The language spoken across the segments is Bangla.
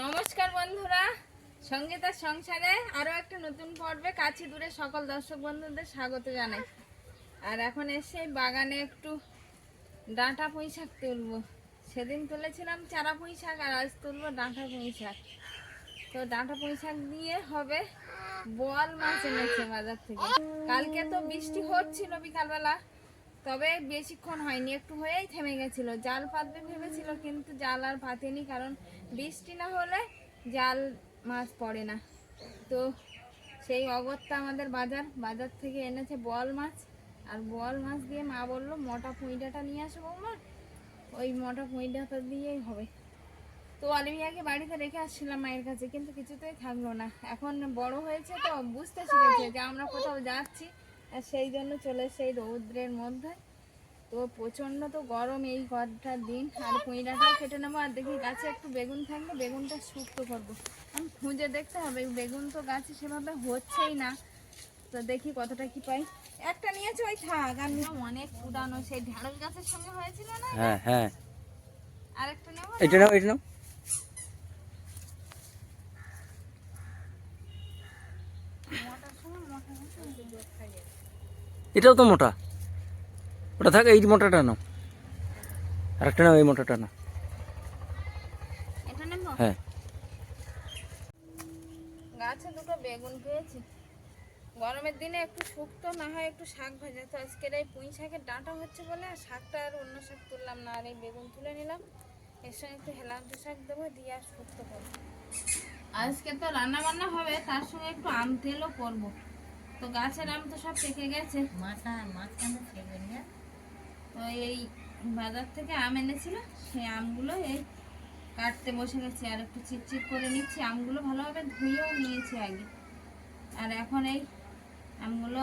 নমস্কার বন্ধুরা, সঙ্গীতার সংসারে আরও একটা নতুন পর্বে কাছে দূরে সকল দর্শক বন্ধুদের স্বাগত জানাই। আর এখন এসে বাগানে একটু ডাঁটা পুঁই শাক তুলবো। সেদিন তুলেছিলাম চারা পুঁই শাক আর আজ তুলবো ডাঁটা পুঁই শাক। তো ডাঁটা পুঁই শাক দিয়ে হবে বল মাছ এনেছে বাজার থেকে। কালকে তো বৃষ্টি হচ্ছিল বিকালবেলা। তবে বেশিক্ষণ হয়নি, একটু হয়েই থেমে গেছিল। জাল পাতবে ভেবেছিল, কিন্তু জাল আর পাতেনি কারণ বৃষ্টি না হলে জাল মাছ পড়ে না। তো সেই অগত্যা আমাদের বাজার বাজার থেকে এনেছে বল মাছ। আর বল মাছ দিয়ে মা বলল, মোটা পুঁইডাটা নিয়ে আসো বৌমা। ওই মোটা পুঁইডাটা দিয়েই হবে। তো অলিভিয়াকে বাড়িতে রেখে আসছিলাম মায়ের কাছে, কিন্তু কিছুতেই থাকল না। এখন বড় হয়েছে তো বুঝতে শিখেছে যে আমরা কোথাও যাচ্ছি আর সেই জন্য চলে সেই রৌদ্রের মধ্যে। তো প্রচণ্ড তো গরম এই কটা দিন। আর কুইডাটাও কেটে নেব। আর দেখি গাছে একটু বেগুন থাকলে বেগুনটা শুক্তো করব। আমি খুঁজে দেখতে হবে বেগুন তো গাছে সেভাবে হচ্ছেই না। তো দেখি কতটা কি পাই। একটা নিয়েছে ওই থাক আর অনেক পুরানো সেই ঢেঁড়স গাছের সঙ্গে হয়েছিল না হ্যাঁ হ্যাঁ। আরেকটা নেব এটা নাও এটা নাও মোটার সঙ্গে মোটা মোটা এটাও তো মোটা। ওটা থাক এই মোটাটা নাও। আরেকটা নাও এই মোটাটা নাও। নেব? হ্যাঁ। গাছে দুটো বেগুন পেয়েছি গরমের দিনে একটু শুক্তো না হয় একটু শাক ভাজা। তো আজকের এই পুঁই শাকের ডাঁটা হচ্ছে বলে আর শাকটা আর অন্য শাক তুললাম না আর এই বেগুন তুলে নিলাম। এর সঙ্গে একটু শাক দেবো দিয়ে আর শুক্তো করব আজকে তো রান্না বান্না হবে তার সঙ্গে একটু আম তেলও করব। তো গাছের আম তো সব পেকে গেছে। তো এই বাজার থেকে আম এনেছিল সেই আমগুলো এই কাটতে বসে গেছি আর একটু চিটচিট করে নিচ্ছি। আমগুলো ভালোভাবে ধুয়েও নিয়েছি আগে। আর এখন এই আমগুলো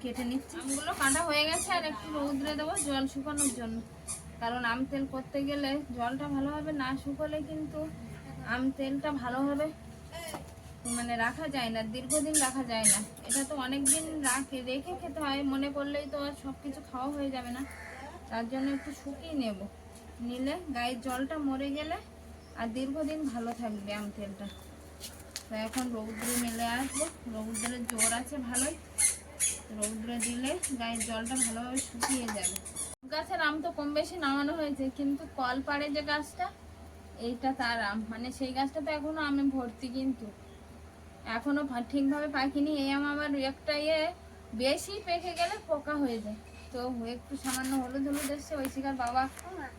কেটে নিচ্ছি। আমগুলো কাটা হয়ে গেছে আর একটু রৌদ্রে দেবো জল শুকানোর জন্য। কারণ আম তেল করতে গেলে জলটা ভালোভাবে না শুকোলে কিন্তু আম তেলটা ভালোভাবে মানে রাখা যায় না, দীর্ঘদিন রাখা যায় না। এটা তো অনেক দিন রাখে, রেখে খেতে হয়, মনে করলেই তো আর সব কিছু খাওয়া হয়ে যাবে না। তার জন্য একটু শুকিয়ে নেব। নিলে গায়ের জলটা মরে গেলে আর দীর্ঘদিন ভালো থাকবে আম তেলটা। তো এখন রৌদ্রে মেলে আসব। রৌদ্রের জোর আছে ভালোই। রৌদ্রে দিলে গায়ের জলটা ভালোভাবে শুকিয়ে যাবে। গাছের আম তো কম বেশি নামানো হয়েছে, কিন্তু কল পাড়ে যে গাছটা, এইটা তার আম। মানে সেই গাছটা তো এখনও আমে ভর্তি কিন্তু। এখনও ঠিকভাবে পাকিনি এই আমার একটা ইয়ে বেশি পেকে গেলে পোকা হয়ে যায়। তো একটু সামান্য হলুদ হলুদ এসছে ওই শিকার বাবা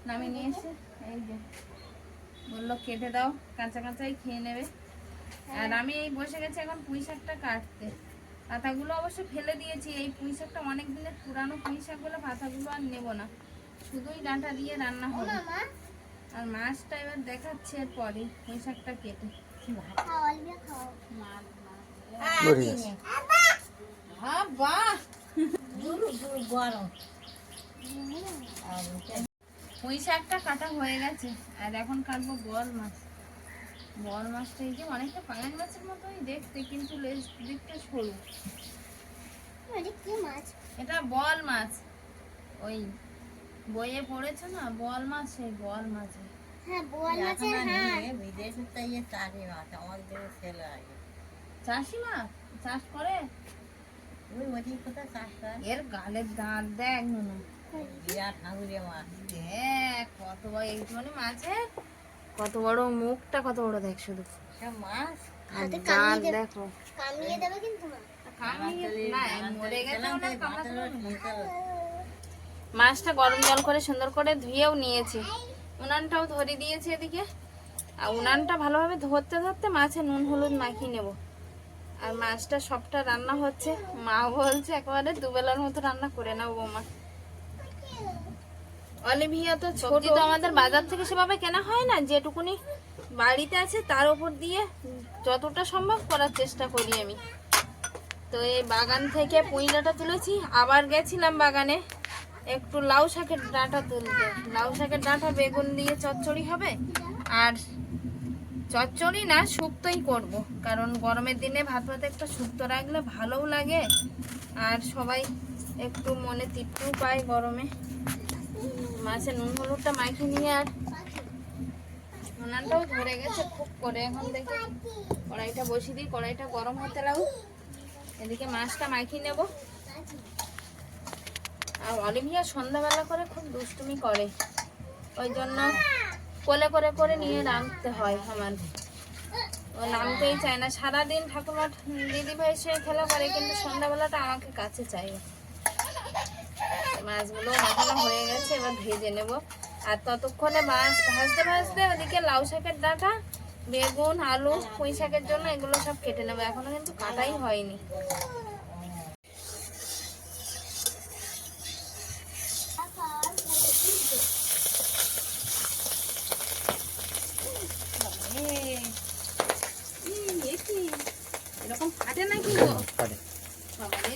নামে নিয়ে এসে এই যে বলল কেটে দাও কাঁচা কাঁচাই খেয়ে নেবে। আর আমি এই বসে গেছি এখন পুঁই শাকটা কাটতে। পাতাগুলো অবশ্য ফেলে দিয়েছি এই পুঁই শাকটা অনেক দিনের পুরানো পুঁই শাক বলে পাতাগুলো আর নেব না। শুধুই ডাঁটা দিয়ে রান্না হবে। আর মাছটা এবার দেখাচ্ছে এরপরে পুঁই শাকটা কেটে। পুঁই শাকটা কাটা হয়ে গেছে, আর এখন কাটবো বল মাছ। বল মাছটা এই যে অনেকটা পাঙাশ মাছের মতোই দেখতে, কিন্তু লেজ দিকটা সরু। এটা বল মাছ। ওই বইয়ে পড়েছে না, বল মাছ, সেই বল মাছ চাষি চাষ করে এর গালের দাঁত দেখ নুনু। দেখ কত বড় এই মানে মাছের কত বড় মুখটা কত বড় দেখ শুধু। দাঁত দেখো। কামিয়ে। মাছটা গরম জল করে সুন্দর করে ধুয়েও নিয়েছি। উনানটাও ধরে দিয়েছি এদিকে। আর উনানটা ভালোভাবে ধরতে ধরতে মাছে নুন হলুদ মাখিয়ে নেব। আর মাছটা সবটা রান্না হচ্ছে। মা বলছে একেবারে দুবেলার মতো রান্না করে নাও বৌমা। অলিভিয়া তো সবজি তো আমাদের বাজার থেকে সেভাবে কেনা হয় না। যেটুকুনি বাড়িতে আছে তার উপর দিয়ে যতটা সম্ভব করার চেষ্টা করি আমি। তো এই বাগান থেকে পুঁইডাটা তুলেছি। আবার গেছিলাম বাগানে। একটু লাউ শাকের ডাঁটা তুলতে লাউ শাকের ডাঁটা বেগুন দিয়ে চচ্চড়ি হবে। আর চচ্চড়ি না, শুক্তোই করব। কারণ গরমের দিনে ভাত ভাতে একটা শুক্তো রাখলে ভালোও লাগে। আর সবাই একটু মনে তৃপ্তিও পায় গরমে। মাছে নুন হলুদটা মাখিয়ে নিয়ে আর উনানটাও ধরে গেছে খুব করে। এখন দেখি কড়াইটা বসিয়ে দিই। কড়াইটা গরম হতে লাগুক। এদিকে মাছটা মাখিয়ে নেব। আর অলিভিয়া সন্ধ্যাবেলা করে খুব দুষ্টুমি করে। ওই জন্য কোলে করে করে নিয়ে নামতে হয় আমার। ও নামতেই চায় না। সারাদিন ঠাকুমা দিদি ভাই সে খেলা করে, কিন্তু সন্ধ্যাবেলাটা আমাকে কাছে চাই। মাছগুলো মাখানো হয়ে গেছে, এবার ভেজে নেব। আর ততক্ষণে মাছ ভাজতে ভাজতে ওদিকে লাউ শাকের ডাঁটা, বেগুন, আলু, পুঁই শাকের জন্য এগুলো সব কেটে নেব। এখনও কিন্তু কাটাই হয়নি বাবারে, ই, এ কি? এরকম ফাটে নাকি গো পারে বাবারে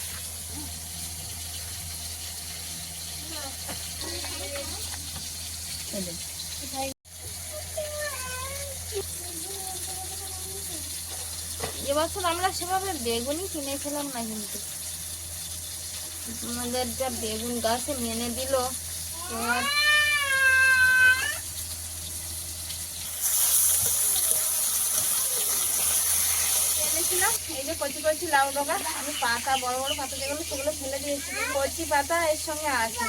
এবছর আমরা সেভাবে বেগুনই কিনে কিনেছিলাম না কিন্তু। আমাদের যা বেগুন গাছে মেনে দিল এই যে কচি কচি লাউ ডগা, আমি পাতা, বড় বড় পাতা যেগুলো, সেগুলো ফেলে দিয়েছি। কচি পাতা এর সঙ্গে আছে।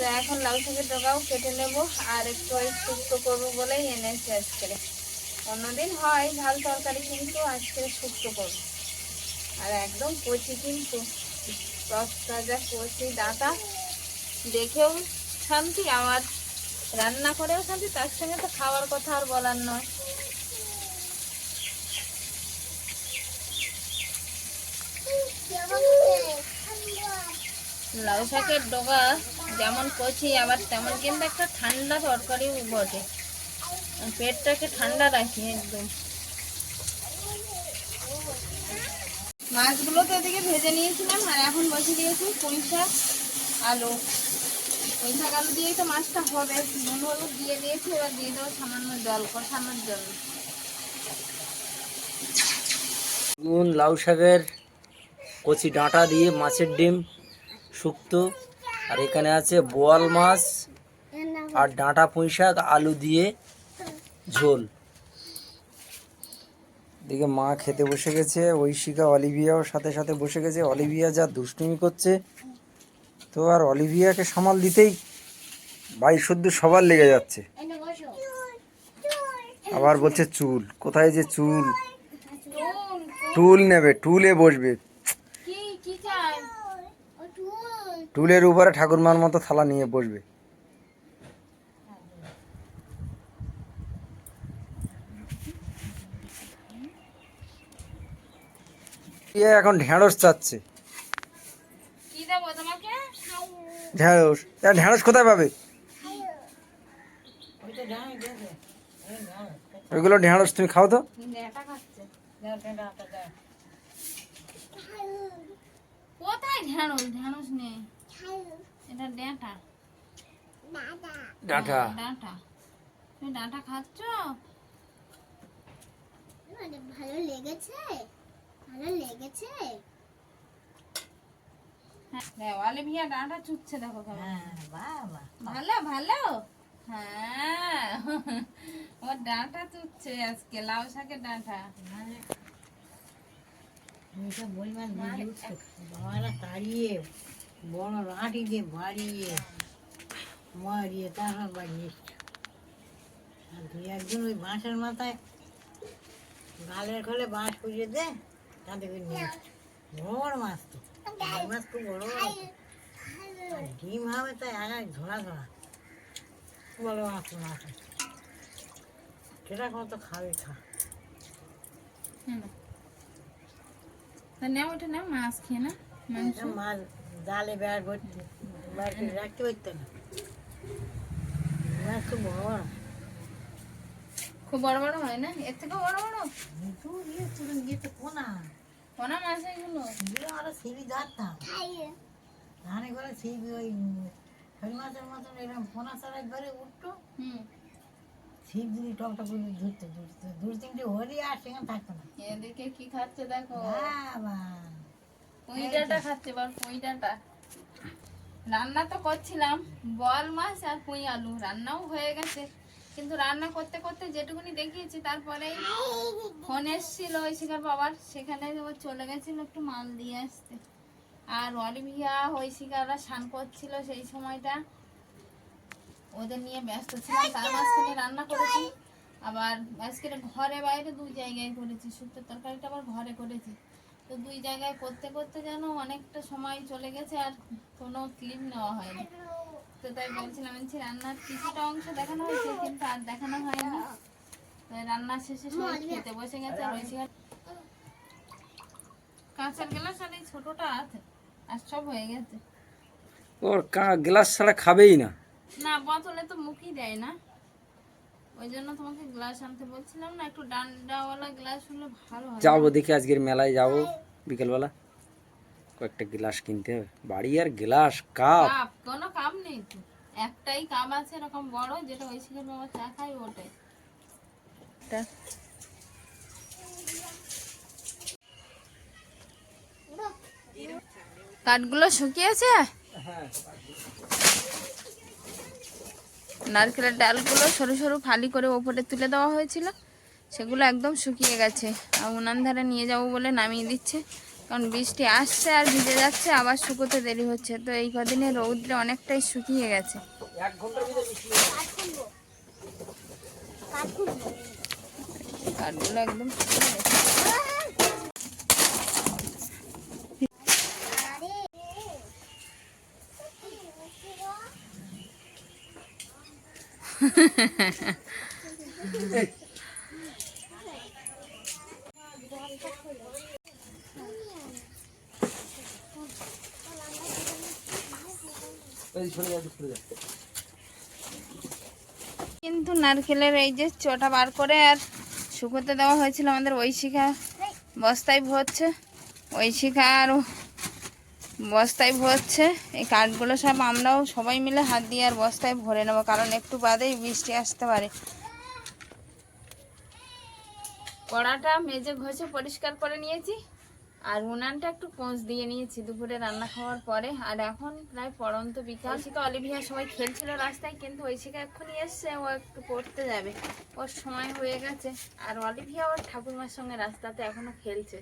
তো এখন লাউ শাকের ডগাও কেটে নেব আর একটু ওই শুক্তো করব বলেই এনেছি আজকে। অন্যদিন হয় ঝাল তরকারি কিন্তু আজকে শুক্তো করব। আর একদম কচি কিন্তু। তাজা কচি, ডাটা, দেখেও শান্তি, আমার রান্না করেও শান্তি, তার সঙ্গে তো খাওয়ার কথা আর বলার নয়। লাউ শাকের ডগা যেমন কচি আবার তেমন কিন্তু একটা ঠান্ডা তরকারিও বটে। পেটটাকে ঠান্ডা রাখি একদম। মাছগুলো তো এদিকে ভেজে নিয়েছিলাম, আর এখন বসে দিয়েছি পুঁই শাক আলু। পুঁই আলু দিয়েই তো মাছটা হবে। নুন, হলুদ দিয়ে দিয়েছি, এবার দিয়ে দেবো সামান্য জল, কষানোর জন্য। নুন, লাউ শাকের কচি ডাঁটা দিয়ে মাছের ডিম, শুক্তো। আর এখানে আছে বোয়াল মাছ আর ডাঁটা পুঁই শাক আলু দিয়ে ঝোল। দিকে মা খেতে বসে গেছে ঐশিকা অলিভিয়াও সাথে সাথে বসে গেছে। অলিভিয়া যা দুষ্টুমি করছে তো আর অলিভিয়াকে সামাল দিতেই বাড়ি শুদ্ধ সবার লেগে যাচ্ছে। আবার বলছে চুল কোথায় যে চুল। টুল নেবে টুলে বসবে কি কি চাই টুলের উপরে ঠাকুরমার মতো থালা নিয়ে বসবে। এ এখন ঢেঁড়স চাচ্ছে। কি ঢেঁড়স এ ঢেঁড়স কোথায় পাবে? ওইগুলো ঢেঁড়স তুমি খাও তো। কোথায় ঢেঁড়স ঢেঁড়স নেই। এটা ডেটা। ডাঁটা। ডাঁটা? তুমি ডাঁটা খাচ্ছ? ভালো লেগেছে। ভালো লেগেছে। হ্যাঁ দেওয়ালে ভিয়া ডাঁটা চুচ্ছে দেখো কেমন। ভালো ভালো? হ্যাঁ। ও ডাঁটা চুচ্ছে আজকে লাউ শাকের ডাঁটা। বাবারা তাড়িয়ে। বড় লাঠি দিয়ে বাড়িয়ে মারিয়ে তারপর বাড়িয়ে আর দুই একজন ওই বাঁশের মাথায় গালের খোলে বাঁশ পুজো দে তাদের নিয়ে এসছে। বড় মাছ তো মাছ খুব বড় আর ডিম হবে তাই আগায় ধরা ধরা বড় মাছ তো মাছ। সেটা কত খাবে খা। হ্যাঁ। নেও ওটা নেও মাছ খেয়ে না মাছ জালে বেড় বেড় রাখতে পারতো না। মাছ খুব বড় বড়। খুব বড় বড় হয় না? এর থেকেও বড় বড়? ইয়ে ইয়ে তো কোনা। কোনা মাছ এগুলো? আমরা সিবি ধরতাম ধানে করে সিবি ওই শোল মাছের মতন এরকম পোনা ছাড়া করে উঠতো। হুম। ছিপ দিদি টকটা করে ধরতো ধরতো। দু তিনটে হরি আর সেখানে থাকতো না। এদিকে কি খাচ্ছে দেখো? বাবা। পুঁইডাটা খাচ্ছে পুঁইডাটা। রান্না তো করছিলাম, বল মাছ আর পুঁই আলু, রান্নাও হয়ে গেছে। কিন্তু রান্না করতে করতে যেটুকুনি দেখিয়েছি, তারপরেই ফোন এসেছিল ওই শিকার বাবার, সেখানে চলে গেছিল একটু মাল দিয়ে আসতে। আর অলিভিয়া, ওই শিকাররা স্নান করছিল সেই সময়টা। ওদের নিয়ে ব্যস্ত ছিলাম, তার মাঝখানে রান্না করেছি। আবার আজকে ঘরে বাইরে দু জায়গায় করেছি শুক্তো তরকারিটা আবার ঘরে করেছি। তো দুই জায়গায় করতে করতে যেন অনেকটা সময় চলে গেছে আর কোনো ক্লিপ নেওয়া হয়নি। তো তাই বলছিলাম বলছি রান্নার কিছুটা অংশ দেখানো হয়েছে কিন্তু আর দেখানো হয়নি। তাই রান্না শেষে সবাই খেতে বসে গেছে আর ওই কাঁচের গ্লাস আর এই ছোটটা আছে আর সব হয়ে গেছে। ওর কা- গ্লাস ছাড়া খাবেই না। না বোতলে তো মুখই দেয় না। ওই জন্য তোমাকে গ্লাস আনতে বলছিলাম না একটু ডান্ডাওয়ালা গ্লাস হলে ভালো হয়। যাব দেখি আজকের মেলায় যাব বিকেলবেলা। কয়েকটা গ্লাস কিনতে হবে। বাড়ি আর গ্লাস কাপ কাপ কোনো কাপ নেই তো। একটাই কাপ আছে এরকম বড় যেটা ওই শিখে বাবা চা খায় ওটাই। কাঠগুলো শুকিয়েছে? নারকেলের ডালগুলো সরু সরু ফালি করে ওপরে তুলে দেওয়া হয়েছিল। সেগুলো একদম শুকিয়ে গেছে। আর উনান ধারে নিয়ে যাব বলে নামিয়ে দিচ্ছে। কারণ বৃষ্টি আসছে আর ভিজে যাচ্ছে, আবার শুকোতে দেরি হচ্ছে। তো এই কদিনে রৌদ্রে অনেকটাই শুকিয়ে গেছে। কাঠগুলো একদম শুকিয়ে গেছে আরে এই সরে যা সরে যা কিন্তু নারকেলের এই যে চটা বার করে আর শুকোতে দেওয়া হয়েছিল আমাদের ওই শিখা বস্তায় ভরছে। ওই শিখা আর বস্তায় ভরছে। এই কাঠগুলো সব আমরাও সবাই মিলে হাত দিয়ে আর বস্তায় ভরে নেব, কারণ একটু বাদেই বৃষ্টি আসতে পারে। কড়াটা মেজে ঘষে পরিষ্কার করে নিয়েছি, আর উনানটা একটু পোঁচ দিয়ে নিয়েছি দুপুরে রান্না খাওয়ার পরে। আর এখন প্রায় পড়ন্ত বিকাল। শিখা অলিভিয়া সবাই খেলছিল রাস্তায়, কিন্তু ওই শিখা এক্ষুনি এসছে, ও একটু পড়তে যাবে। ওর সময় হয়ে গেছে। আর অলিভিয়া ওর ঠাকুরমার সঙ্গে রাস্তাতে এখনও খেলছে।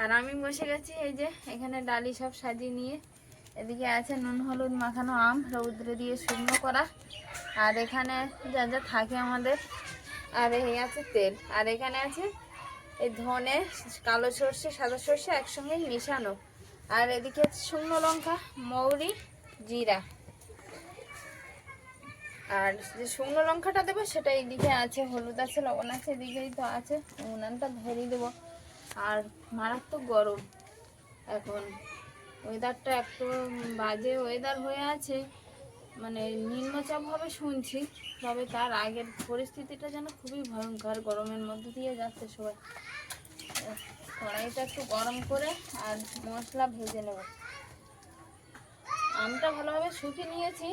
আর আমি বসে গেছি এই যে, এখানে ডালি সব সাজিয়ে নিয়ে। এদিকে আছে নুন, হলুদ, মাখানো আম, রৌদ্রে দিয়ে শুকনো করা। আর এখানে যা যা থাকে আমাদের। আর এই আছে তেল। আর এখানে আছে এই ধনে, কালো সর্ষে, সাদা সর্ষে একসঙ্গে মিশানো। আর এদিকে আছে শুকনো লঙ্কা, মৌরি, জিরা। আর যে শুকনো লঙ্কাটা দেবো, সেটা এইদিকে আছে, হলুদ আছে, লবণ আছে, এদিকেই তো আছে। উনানটা ধরিয়ে দেবো। আর মারাত্মক গরম। এখন ওয়েদারটা একটু বাজে ওয়েদার হয়ে আছে মানে নিম্নচাপ হবে শুনছি, তবে তার আগের পরিস্থিতিটা যেন খুবই ভয়ঙ্কর গরমের মধ্যে দিয়ে যাচ্ছে সবাই। কড়াইটা একটু গরম করে আর মশলা ভেজে নেব। আমটা ভালোভাবে শুকিয়ে নিয়েছি,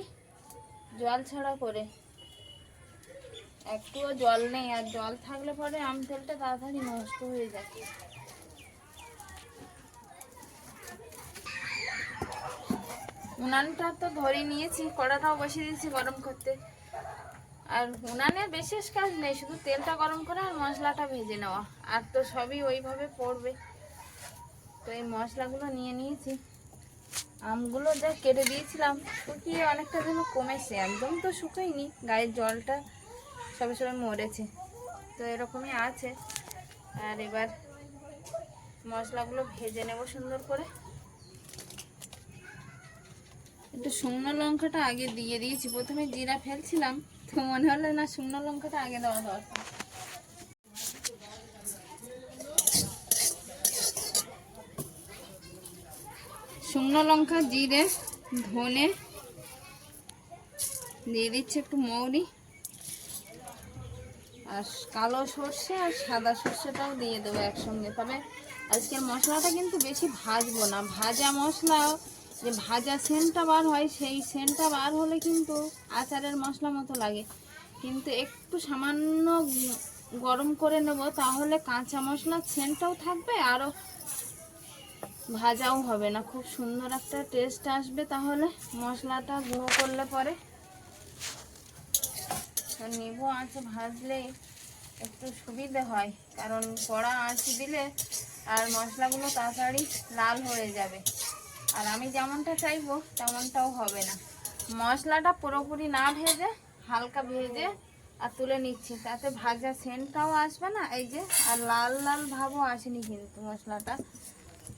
জল ছাড়া করে। একটুও জল নেই, আর জল থাকলে পরে আম তেলটা তাড়াতাড়ি নষ্ট হয়ে যায়। উনানটা তো ধরে নিয়েছি, কড়াটাও বসিয়ে দিয়েছি গরম করতে। আর উনানে বিশেষ কাজ নেই, শুধু তেলটা গরম করা আর মশলাটা ভেজে নেওয়া। আর তো সবই ওইভাবে পড়বে। তো এই মশলাগুলো নিয়ে নিয়েছি। আমগুলো যা কেটে দিয়েছিলাম, শুকিয়ে অনেকটা যেন কমেছে। একদম তো শুকোয়নি, গায়ের জলটা সবে সবে মরেছে। তো এরকমই আছে। আর এবার মশলাগুলো ভেজে নেব সুন্দর করে। একটু শুকনো লঙ্কাটা আগে দিয়ে দিয়েছি। প্রথমে জিরা ফেলছিলাম, তো মনে হলো না শুকনো লঙ্কাটা আগে দেওয়া দরকার। শুকনো লঙ্কা, জিরে, ধনে, দিয়ে দিচ্ছে একটু মৌরি। আর কালো সর্ষে আর সাদা সর্ষেটাও দিয়ে দেবো একসঙ্গে। তবে আজকের মশলাটা কিন্তু বেশি ভাজবো না, ভাজা মশলা যে ভাজা সেন্টটা বার হয়, সেই সেন্টটা বার হলে কিন্তু আচারের মশলা মতো লাগে। কিন্তু একটু সামান্য গরম করে নেব, তাহলে কাঁচা মশলার সেন্টটাও থাকবে আরও ভাজাও হবে না। খুব সুন্দর একটা টেস্ট আসবে, তাহলে মশলাটা গুঁড়ো করলে পরে। নিবু আঁচে ভাজলে একটু সুবিধে হয়, কারণ কড়া আঁচ দিলে আর মশলাগুলো তাড়াতাড়ি লাল হয়ে যাবে। আর আমি যেমনটা চাইব তেমনটাও হবে না। মশলাটা পুরোপুরি না ভেজে হালকা ভেজে আর তুলে নিচ্ছি। তাতে ভাজা সেন্টটাও আসবে না এই যে আর লাল লাল ভাবও আসেনি কিন্তু মশলাটা।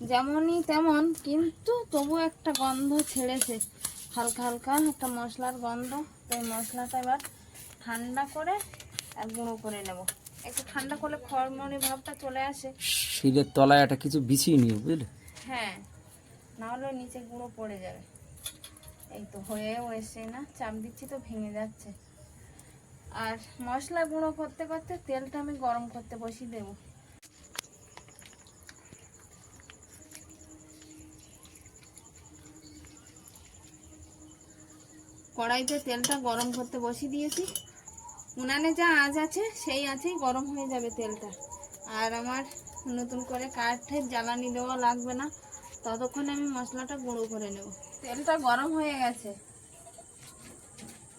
যেমনই তেমন কিন্তু তবু একটা গন্ধ ছেড়েছে। হালকা হালকা একটা মশলার গন্ধ। তো এই মশলাটা এবার ঠান্ডা করে আর গুঁড়ো করে নেব। একটু ঠান্ডা করলে খড়মড়ি ভাবটা চলে আসে। শিলের তলায় একটা কিছু বিছিয়ে নিও বুঝলে? হ্যাঁ। না হলে নিচে গুঁড়ো পড়ে যাবে। এই তো হয়েও এসে না, চাপ দিচ্ছি তো ভেঙে যাচ্ছে। আর মশলা গুঁড়ো করতে করতে তেলটা আমি গরম করতে বসিয়ে দেবো। কড়াইতে তেলটা গরম করতে বসিয়ে দিয়েছি। উনানে যা আঁচ আছে, সেই আঁচেই গরম হয়ে যাবে তেলটা। আর আমার নতুন করে কাঠের জ্বালানি দেওয়া লাগবে না। ততক্ষণ আমি মশলাটা গুঁড়ো করে নেব। তেলটা গরম হয়ে গেছে।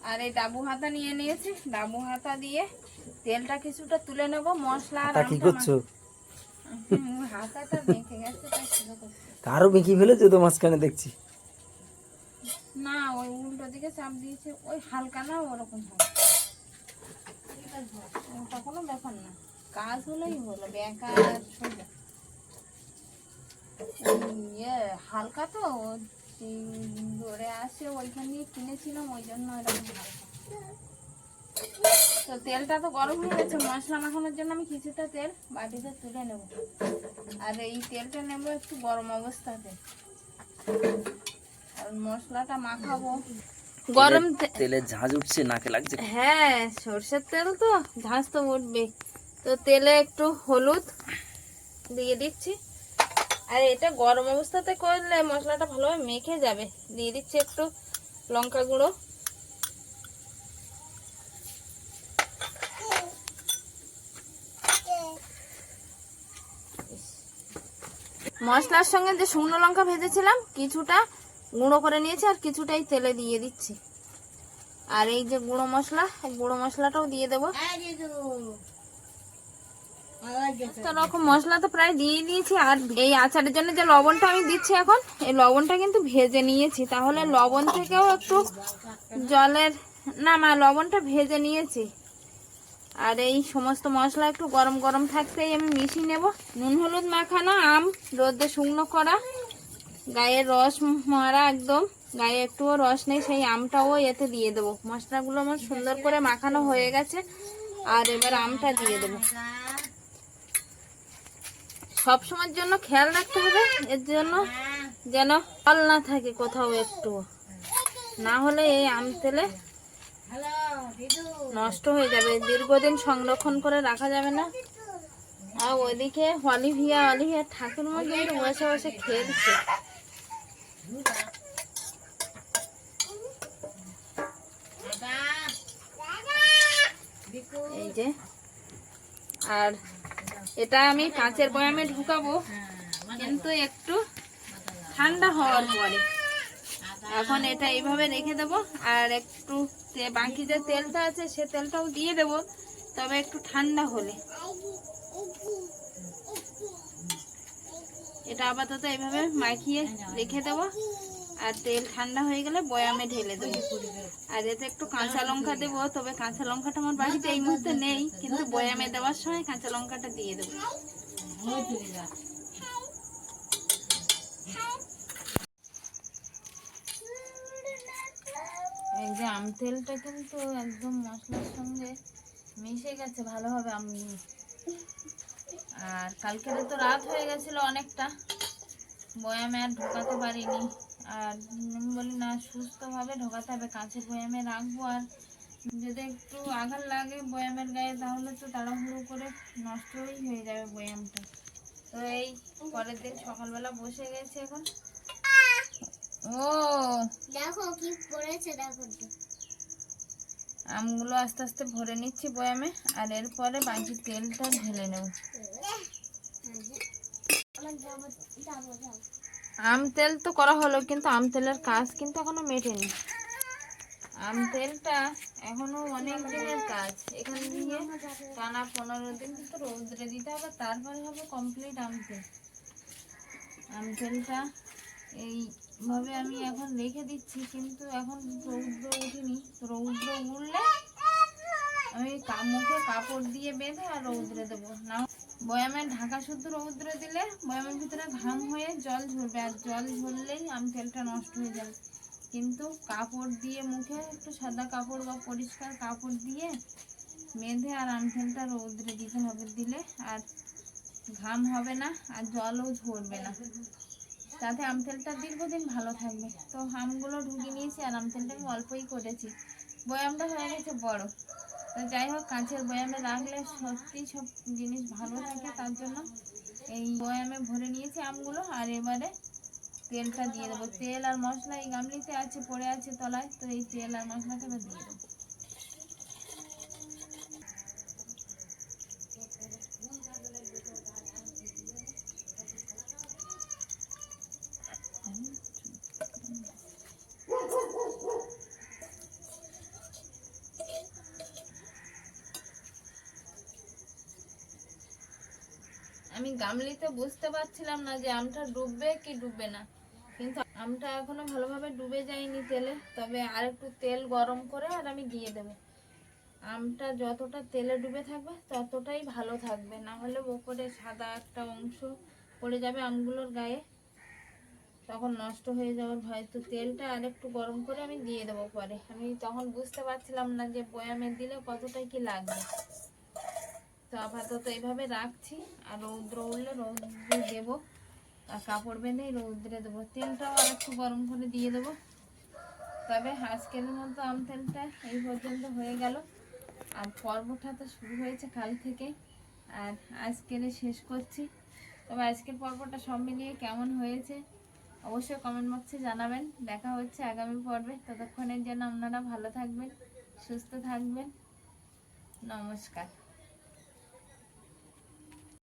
আর এই ডাবু হাতা নিয়ে নিয়েছি। ডাবু হাতা দিয়ে তেলটা কিছুটা তুলে নেব মশলা আর কি করছ? মা- হাতাটা বেঁকে গেছে তাই ছিল বেঁকি ফেলেছো তো মাঝখানে দেখছি। না ওই উল্টো দিকে চাপ দিয়েছে ওই হালকা না ওরকম হবে ওটা কোনো ব্যাপার না। কাজ হলেই হলো বেকার সোজা। ইয়ে হালকা তো ধরে আসে ওইখান দিয়ে কিনেছিলাম ওই জন্য এরকম হালকা। তো তেলটা তো গরম হয়ে গেছে মশলা মাখানোর জন্য আমি কিছুটা তেল বাটিতে তুলে নেব। আর এই তেলটা নেব একটু গরম অবস্থাতে। আর মশলাটা মাখাবো। গরম তে- তেলের ঝাঁঝ উঠছে নাকে লাগছে। হ্যাঁ সর্ষের তেল তো ঝাঁজ তো উঠবে তো তেলে একটু হলুদ দিয়ে দিচ্ছি। আর এটা গরম অবস্থাতে করলে মশলাটা ভালোভাবে মেখে যাবে। দিয়ে দিচ্ছি একটু লঙ্কা গুঁড়ো। মশলার সঙ্গে যে শুকনো লঙ্কা ভেজেছিলাম, কিছুটা গুঁড়ো করে নিয়েছি আর কিছুটাই তেলে দিয়ে দিচ্ছি। আর এই যে গুঁড়ো মশলা গুঁড়ো মশলাটাও দিয়ে দেবো। রকম মশলা তো প্রায় দিয়ে দিয়েছি আর এই আচারের জন্য যে লবণটা আমি দিচ্ছি এখন, এই লবণটা কিন্তু ভেজে নিয়েছি। তাহলে লবণ থেকেও একটু জলের, না মা লবণটা ভেজে নিয়েছি। আর এই সমস্ত মশলা একটু গরম গরম থাকতেই আমি মিশিয়ে নেব। নুন, হলুদ, মাখানো আম, রোদে শুকনো করা, গায়ে রস মারা একদম, গায়ে একটুও রস নেই, সেই আমটাও এতে দিয়ে দেবো। মশলাগুলো আমার সুন্দর করে মাখানো হয়ে গেছে, আর এবার আমটা দিয়ে দেবো। সব সময়ের জন্য খেয়াল রাখতে হবে। এর জন্য যেন ফল না থাকে কোথাও একটু। না হলে এই আম তেলে নষ্ট হয়ে যাবে। দীর্ঘদিন সংরক্ষণ করে রাখা যাবে না। আর ওইদিকে অলিভিয়া অলিভিয়া ঠাকুরমা কিন্তু বসে বসে খেলছে। এই যে, আর এটা আমি কাঁচের বয়ামে ঢুকাবো, কিন্তু একটু ঠান্ডা হওয়ার পরে এখন এটা এইভাবে রেখে দেবো, আর একটু বাকি যে তেলটা আছে সে তেলটাও দিয়ে দেবো, তবে একটু ঠান্ডা হলে। এটা আপাতত এইভাবে মাখিয়ে রেখে দেবো। আর তেল ঠান্ডা হয়ে গেলে বয়ামে ঢেলে দেবো। আর এতে একটু কাঁচা লঙ্কা দেবো, তবে কাঁচা লঙ্কাটা আমার বাড়িতে এই মুহূর্তে নেই, কিন্তু বয়ামে দেওয়ার সময় কাঁচা লঙ্কাটা দিয়ে দেবো। এই যে আম তেলটা কিন্তু একদম মশলার সঙ্গে মিশে গেছে, ভালোভাবে আমি আর কালকে তো রাত হয়ে গেছিল অনেকটা, বয়ামে আর ঢোকাতে পারিনি। আর আমি বলি না সুস্থভাবে ঢোকাতে হবে। কাছে বয়ামে রাখব আর যদি একটু আঘাত লাগে বয়ামের গায়ে তাহলে তো তাড়াহুড়ো করে নষ্টই হয়ে যাবে বয়ামটা। তো এই পরের দিন সকালবেলা বসে গেছে এখন। ও দেখো কি পড়েছে দেখো আমগুলো আস্তে আস্তে ভরে নিচ্ছি বয়ামে আর এরপরে বাকি তেলটা ঢেলে নেব। আমার যাব যাব যাব। আম তেল তো করা হলো, কিন্তু আম তেলের কাজ কিন্তু এখনও মেটেনি। আম তেলটা এখনও অনেক দিনের কাজ। এখানে দিয়ে টানা পনেরো দিন কিন্তু রৌদ্রে দিতে হবে, তারপরে হবে কমপ্লিট আম তেল। আম তেলটা এইভাবে আমি এখন রেখে দিচ্ছি, কিন্তু এখন রৌদ্র উঠিনি। রৌদ্র উঠলে আমি মুখে কাপড় দিয়ে বেঁধে আর রৌদ্রে দেবো। না বয়ামে ঢাকা শুদ্ধ রৌদ্র দিলে বয়ামের ভিতরে ঘাম হয়ে জল ঝরবে আর জল ঝরলেই আম তেলটা নষ্ট হয়ে যাবে কিন্তু কাপড় দিয়ে মুখে একটু সাদা কাপড় বা পরিষ্কার কাপড় দিয়ে বেঁধে আর আম তেলটা রৌদ্রে দিতে হবে। দিলে আর ঘাম হবে না আর জলও ঝরবে না। তাতে আম তেলটা দীর্ঘদিন ভালো থাকবে। তো আমগুলো ঢুকিয়ে নিয়েছি আর আম তেলটা আমি অল্পই করেছি। বয়ামটা হয়ে গেছে বড়। তো যাই হোক, কাঁচের বয়ামে রাখলে সত্যি সব জিনিস ভালো থাকে, তার জন্য এই বয়ামে ভরে নিয়েছি আমগুলো আর এবারে তেলটা দিয়ে দেবো। তেল আর মশলা এই গামলিতে আছে, পড়ে আছে তলায়, তো এই তেল আর মশলাটা দিয়ে দেবো। আমি গামলিতে বুঝতে পারছিলাম না যে আমটা ডুববে কি ডুববে না। কিন্তু আমটা এখনও ভালোভাবে ডুবে যায়নি তেলে। তবে আর একটু তেল গরম করে আর আমি দিয়ে দেবো। আমটা যতটা তেলে ডুবে থাকবে, ততটাই ভালো থাকবে। না হলে ওপরে সাদা একটা অংশ পড়ে যাবে আমগুলোর গায়ে। তখন নষ্ট হয়ে যাওয়ার ভয়। তো তেলটা আর একটু গরম করে আমি দিয়ে দেবো পরে। আমি তখন বুঝতে পারছিলাম না যে বয়ামে দিলে কতটাই কি লাগবে। তো আপাতত এইভাবে রাখছি। আর রৌদ্র উঠলে রৌদ্রে দেবো। আর কাপড় বেঁধে রৌদ্রে দেবো। তেলটাও আর একটু গরম করে দিয়ে দেবো। তবে আজকের মতো আম তেলটা এই পর্যন্ত হয়ে গেল। আর পর্বটা তো শুরু হয়েছে কাল থেকে। আর আজকের শেষ করছি। তবে আজকের পর্বটা সব মিলিয়ে কেমন হয়েছে অবশ্যই কমেন্ট বক্সে জানাবেন। দেখা হচ্ছে আগামী পর্বে। ততক্ষণের জন্য আপনারা ভালো থাকবেন, সুস্থ থাকবেন। নমস্কার।